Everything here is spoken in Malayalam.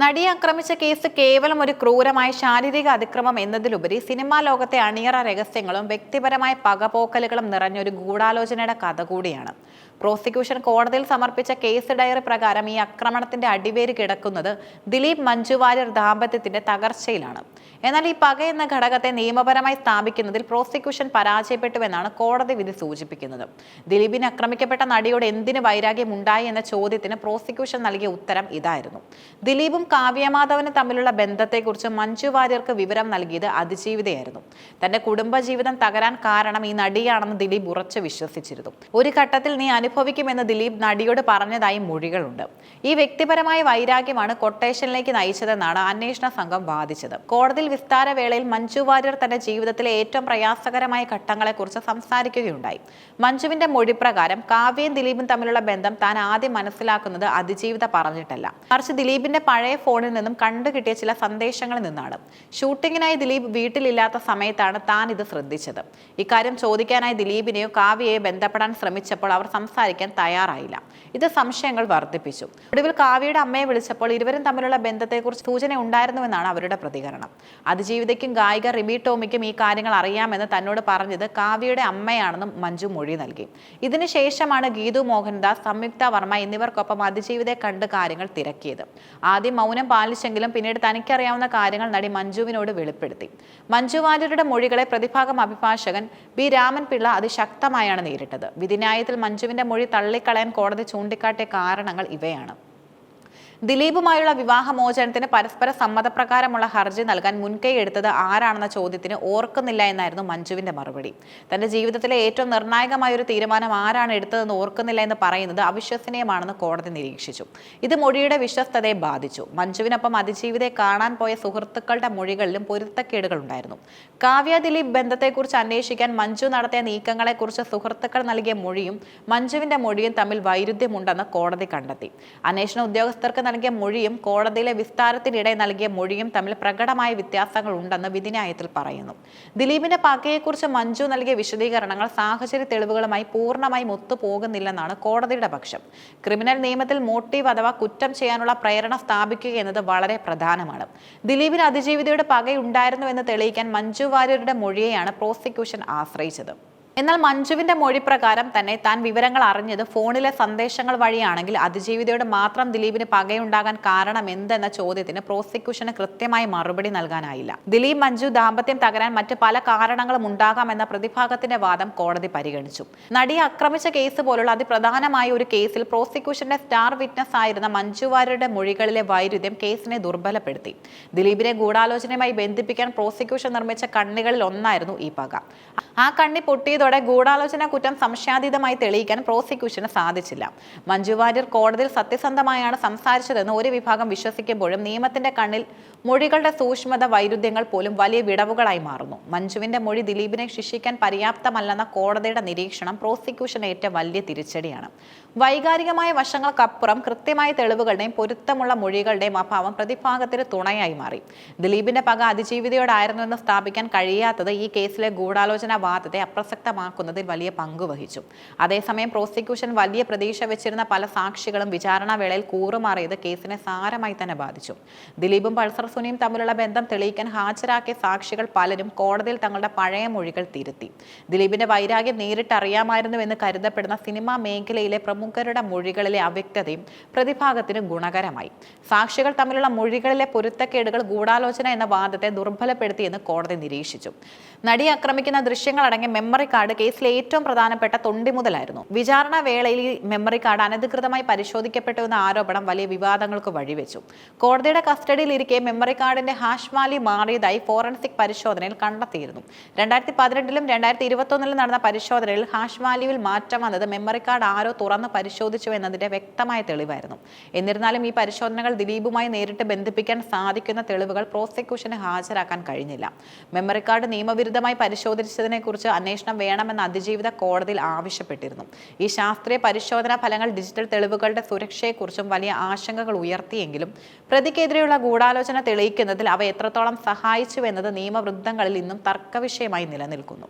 നടിയെ ആക്രമിച്ച കേസ് കേവലം ഒരു ക്രൂരമായ ശാരീരിക അതിക്രമം എന്നതിലുപരി സിനിമാ ലോകത്തെ അണിയറ രഹസ്യങ്ങളും വ്യക്തിപരമായ പകപോക്കലുകളും നിറഞ്ഞൊരു ഗൂഢാലോചനയുടെ കഥ കൂടിയാണ്. പ്രോസിക്യൂഷൻ കോടതിയിൽ സമർപ്പിച്ച കേസ് ഡയറി പ്രകാരം ഈ ആക്രമണത്തിന്റെ അടിവേര് കിടക്കുന്നത് ദിലീപ് മഞ്ജു വാര്യർ ദാമ്പത്യത്തിന്റെ തകർച്ചയിലാണ്. എന്നാൽ ഈ പക എന്ന ഘടകത്തെ നിയമപരമായി സ്ഥാപിക്കുന്നതിൽ പ്രോസിക്യൂഷൻ പരാജയപ്പെട്ടുവെന്നാണ് കോടതി വിധി സൂചിപ്പിക്കുന്നത്. ദിലീപിന് ആക്രമിക്കപ്പെട്ട നടിയോട് എന്തിന് വൈരാഗ്യമുണ്ടായി എന്ന ചോദ്യത്തിന് പ്രോസിക്യൂഷൻ നൽകിയ ഉത്തരം ഇതായിരുന്നു. ദിലീപും കാവ്യമാധവനും തമ്മിലുള്ള ബന്ധത്തെക്കുറിച്ച് മഞ്ജു വാര്യർക്ക് വിവരം നൽകിയത് അതിജീവിതയായിരുന്നു. തന്റെ കുടുംബജീവിതം തകരാൻ കാരണം ഈ നടിയാണെന്ന് ദിലീപ് ഉറച്ചു വിശ്വസിച്ചിരുന്നു. ഒരു ഘട്ടത്തിൽ നീ അനുഭവിക്കുമെന്ന് ദിലീപ് നടിയോട് പറഞ്ഞതായി മൊഴികളുണ്ട്. ഈ വ്യക്തിപരമായ വൈരാഗ്യമാണ് കൊട്ടേഷനിലേക്ക് നയിച്ചതെന്നാണ് അന്വേഷണ സംഘം വാദിച്ചത്. കോടതിയിൽ വിസ്താര വേളയിൽ മഞ്ജു വാര്യർ തന്റെ ജീവിതത്തിലെ ഏറ്റവും പ്രയാസകരമായ ഘട്ടങ്ങളെക്കുറിച്ച് സംസാരിക്കുകയുണ്ടായി. മഞ്ജുവിന്റെ മൊഴി പ്രകാരം കാവ്യയും ദിലീപും തമ്മിലുള്ള ബന്ധം താൻ ആദ്യം മനസ്സിലാക്കുന്നത് അതിജീവിത പറഞ്ഞിട്ടല്ല. മറിച്ച് ദിലീപിന്റെ പഴയ ഫോണിൽ നിന്നും കണ്ടു കിട്ടിയ ചില സന്ദേശങ്ങളിൽ നിന്നാണ്. ഷൂട്ടിങ്ങിനായി ദിലീപ് വീട്ടിലില്ലാത്ത സമയത്താണ് താൻ ഇത് ശ്രദ്ധിച്ചത്. ഇക്കാര്യം ചോദിക്കാനായി ദിലീപിനെയോ കാവ്യയോ ബന്ധപ്പെടാൻ ശ്രമിച്ചപ്പോൾ അവർ സംസാരിക്കാൻ തയ്യാറായില്ല. ഇത് സംശയങ്ങൾ വർദ്ധിപ്പിച്ചു. ഒടുവിൽ കാവ്യയുടെ അമ്മയെ വിളിച്ചപ്പോൾ ഇരുവരും തമ്മിലുള്ള ബന്ധത്തെക്കുറിച്ച് സൂചന ഉണ്ടായിരുന്നുവെന്നാണ് അവരുടെ പ്രതികരണം. അതിജീവിതയ്ക്കും ഗായിക റിമി ടോമിക്കും ഈ കാര്യങ്ങൾ അറിയാമെന്ന് തന്നോട് പറഞ്ഞത് കാവ്യയുടെ അമ്മയാണെന്നും മഞ്ജു മൊഴി നൽകി. ഇതിനുശേഷമാണ് ഗീതു മോഹൻദാസ് സംയുക്ത വർമ്മ എന്നിവർക്കൊപ്പം അതിജീവിതയെ കണ്ട് കാര്യങ്ങൾ തിരക്കിയത്. ആദ്യം മൗനം പാലിച്ചെങ്കിലും പിന്നീട് തനിക്കറിയാവുന്ന കാര്യങ്ങൾ നടി മഞ്ജുവിനോട് വെളിപ്പെടുത്തി. മഞ്ജു വാര്യരുടെ മൊഴികളെ പ്രതിഭാഗം അഭിഭാഷകൻ ബി രാമൻ പിള്ള അതിശക്തമായാണ് നേരിട്ടത്. വിധിന്യായത്തിൽ മഞ്ജുവിന്റെ മൊഴി തള്ളിക്കളയാൻ കോടതി ചൂണ്ടിക്കാട്ടിയ കാരണങ്ങൾ ഇവയാണ്. ദിലീപുമായുള്ള വിവാഹമോചനത്തിന് പരസ്പര സമ്മതപ്രകാരമുള്ള ഹർജി നൽകാൻ മുൻകൈ എടുത്തത് ആരാണെന്ന ചോദ്യത്തിന് ഓർക്കുന്നില്ല എന്നായിരുന്നു മഞ്ജുവിന്റെ മറുപടി. തന്റെ ജീവിതത്തിലെ ഏറ്റവും നിർണായകമായ ഒരു തീരുമാനം ആരാണ് എടുത്തതെന്ന് ഓർക്കുന്നില്ല എന്ന് പറയുന്നത് അവിശ്വസനീയമാണെന്ന് കോടതി നിരീക്ഷിച്ചു. ഇത് മൊഴിയുടെ വിശ്വസ്തതയെ ബാധിച്ചു. മഞ്ജുവിനൊപ്പം അതിജീവിതയെ കാണാൻ പോയ സുഹൃത്തുക്കളുടെ മൊഴികളിലും പൊരുത്തക്കേടുകൾ ഉണ്ടായിരുന്നു. കാവ്യ ദിലീപ് ബന്ധത്തെക്കുറിച്ച് അന്വേഷിക്കാൻ മഞ്ജു നടത്തിയ നീക്കങ്ങളെക്കുറിച്ച് സുഹൃത്തുക്കൾ നൽകിയ മൊഴിയും മഞ്ജുവിന്റെ മൊഴിയും തമ്മിൽ വൈരുദ്ധ്യമുണ്ടെന്ന് കോടതി കണ്ടെത്തി. അന്വേഷണ ഉദ്യോഗസ്ഥർക്ക് നൽകിയ മൊഴിയും കോടതിയിലെ വിസ്താരത്തിനിടെ നൽകിയ മൊഴിയും തമ്മിൽ പ്രകടമായ വ്യത്യാസങ്ങൾ ഉണ്ടെന്ന് വിധിന്യായത്തിൽ പറയുന്നു. ദിലീപിന്റെ പകയെക്കുറിച്ച് മഞ്ജു നൽകിയ വിശദീകരണങ്ങൾ സാഹചര്യ തെളിവുകളുമായി പൂർണമായും ഒത്തുപോകുന്നില്ലെന്നാണ് കോടതിയുടെ പക്ഷം. ക്രിമിനൽ നിയമത്തിൽ മോട്ടീവ് അഥവാ കുറ്റം ചെയ്യാനുള്ള പ്രേരണ സ്ഥാപിക്കുക എന്നത് വളരെ പ്രധാനമാണ്. ദിലീപിന് അതിജീവിതയുടെ പകയുണ്ടായിരുന്നു എന്ന് തെളിയിക്കാൻ മഞ്ജു വാര്യരുടെ മൊഴിയെയാണ് പ്രോസിക്യൂഷൻ ആശ്രയിച്ചത്. എന്നാൽ മഞ്ജുവിന്റെ മൊഴി പ്രകാരം തന്നെ താൻ വിവരങ്ങൾ അറിഞ്ഞത് ഫോണിലെ സന്ദേശങ്ങൾ വഴിയാണെങ്കിൽ അതിജീവിതയോട് മാത്രം ദിലീപിന് പകയുണ്ടാകാൻ കാരണം എന്തെന്ന ചോദ്യത്തിന് പ്രോസിക്യൂഷന് കൃത്യമായി മറുപടി നൽകാനായില്ല. ദിലീപ് മഞ്ജു ദാമ്പത്യം തകരാൻ മറ്റ് പല കാരണങ്ങളും ഉണ്ടാകാമെന്ന പ്രതിഭാഗത്തിന്റെ വാദം കോടതി പരിഗണിച്ചു. നടിയെ ആക്രമിച്ച കേസ് പോലുള്ള അതിപ്രധാനമായ ഒരു കേസിൽ പ്രോസിക്യൂഷന്റെ സ്റ്റാർ വിറ്റ്നസ് ആയിരുന്ന മഞ്ജുവാരുടെ മൊഴികളിലെ വൈരുദ്ധ്യം കേസിനെ ദുർബലപ്പെടുത്തി. ദിലീപിനെ ഗൂഢാലോചനയുമായി ബന്ധിപ്പിക്കാൻ പ്രോസിക്യൂഷൻ നിർമ്മിച്ച കണ്ണികളിൽ ഒന്നായിരുന്നു ഈ പക. ആ കണ്ണി പൊട്ടിയതോടെ ഗൂഢാലോചന കുറ്റം സംശയാതീതമായി തെളിയിക്കാൻ പ്രോസിക്യൂഷന് സാധിച്ചില്ല. മഞ്ജു വാര്യർ കോടതിയിൽ സത്യസന്ധമായാണ് സംസാരിച്ചതെന്ന് ഒരു വിഭാഗം വിശ്വസിക്കുമ്പോഴും നിയമത്തിന്റെ കണ്ണിൽ മൊഴികളുടെ സൂക്ഷ്മത വൈരുദ്ധ്യങ്ങൾ പോലും വലിയ വിടവുകളായി മാറുന്നു. മഞ്ജുവിന്റെ മൊഴി ദിലീപിനെ ശിക്ഷിക്കാൻ പര്യാപ്തമല്ലെന്ന കോടതിയുടെ നിരീക്ഷണം പ്രോസിക്യൂഷൻ ഏറ്റ വലിയ തിരിച്ചടിയാണ്. വൈകാരികമായ വശങ്ങൾക്കപ്പുറം കൃത്യമായ തെളിവുകളുടെയും പൊരുത്തമുള്ള മൊഴികളുടെയും അഭാവം പ്രതിഭാഗത്തിന് തുണയായി മാറി. ദിലീപിന്റെ പക അതിജീവിതയോടായിരുന്നുവെന്ന് സ്ഥാപിക്കാൻ കഴിയാത്തത് ഈ കേസിലെ ഗൂഢാലോചന വാദത്തെ അപ്രസക്തമാക്കുന്നതിൽ വലിയ പങ്ക് വഹിച്ചു. അതേസമയം പ്രോസിക്യൂഷൻ വലിയ പ്രതീക്ഷ വെച്ചിരുന്ന പല സാക്ഷികളും വിചാരണ വേളയിൽ കൂറുമാറിയത് കേസിനെ സാരമായി തന്നെ ബാധിച്ചു. ദിലീപും പൾസർ സുനിയും തമ്മിലുള്ള ബന്ധം തെളിയിക്കാൻ ഹാജരാക്കിയ സാക്ഷികൾ പലരും കോടതിയിൽ തങ്ങളുടെ പഴയ മൊഴികൾ തിരുത്തി. ദിലീപിന്റെ വൈരാഗ്യം നേരിട്ടറിയാമായിരുന്നുവെന്ന് കരുതപ്പെടുന്ന സിനിമാ മേഖലയിലെ പ്രമുഖരുടെ മൊഴികളിലെ അവ്യക്തതയും പ്രതിഭാഗത്തിന് ഗുണകരമായി. സാക്ഷികൾ തമ്മിലുള്ള മൊഴികളിലെ പൊരുത്തക്കേടുകൾ ഗൂഢാലോചന എന്ന വാദത്തെ ദുർബലപ്പെടുത്തിയെന്ന് കോടതി നിരീക്ഷിച്ചു. നടി ആക്രമിക്കുന്ന ദൃശ്യങ്ങളടങ്ങിയ മെമ്മറി കാർഡ് കേസിലെ ഏറ്റവും പ്രധാനപ്പെട്ട തൊണ്ടി മുതലായിരുന്നു. വിചാരണ വേളയിൽ ഈ മെമ്മറി കാർഡ് അനധികൃതമായി പരിശോധിക്കപ്പെട്ടു എന്ന ആരോപണം വലിയ വിവാദങ്ങൾക്ക് വഴിവെച്ചു. കോടതിയുടെ കസ്റ്റഡിയിലിരിക്കെ മെമ്മറി കാർഡിന്റെ ഹാഷ് വാല്യൂ മാറിയതായി ഫോറൻസിക് പരിശോധനയിൽ കണ്ടെത്തിയിരുന്നു. രണ്ടായിരത്തി പതിനെട്ടിലും രണ്ടായിരത്തി ഇരുപത്തൊന്നിലും നടന്ന പരിശോധനയിൽ ഹാഷ് വാല്യൂവിൽ മാറ്റം വന്നത് മെമ്മറി കാർഡ് ആരോ തുറന്ന് പരിശോധിച്ചു എന്നതിന്റെ വ്യക്തമായ തെളിവായിരുന്നു. എന്നിരുന്നാലും ഈ പരിശോധനകൾ ദിലീപുമായി നേരിട്ട് ബന്ധിപ്പിക്കാൻ സാധിക്കുന്ന തെളിവുകൾ പ്രോസിക്യൂഷന് ഹാജരാക്കാൻ കഴിഞ്ഞില്ല. മെമ്മറി കാർഡ് നിയമവിരുദ്ധമായി പരിശോധിച്ചതിനെക്കുറിച്ച് അന്വേഷണം വേണമെന്ന് അതിജീവിത കോടതിയിൽ ആവശ്യപ്പെട്ടിരുന്നു. ഈ ശാസ്ത്രീയ പരിശോധനാ ഫലങ്ങൾ ഡിജിറ്റൽ തെളിവുകളുടെ സുരക്ഷയെക്കുറിച്ചും വലിയ ആശങ്കകൾ ഉയർത്തിയെങ്കിലും പ്രതിക്കെതിരെയുള്ള ഗൂഢാലോചന തെളിയിക്കുന്നതിൽ അവ എത്രത്തോളം സഹായിച്ചുവെന്നത് നിയമവൃദ്ധങ്ങളിൽ ഇന്നും തർക്കവിഷയമായി നിലനിൽക്കുന്നു.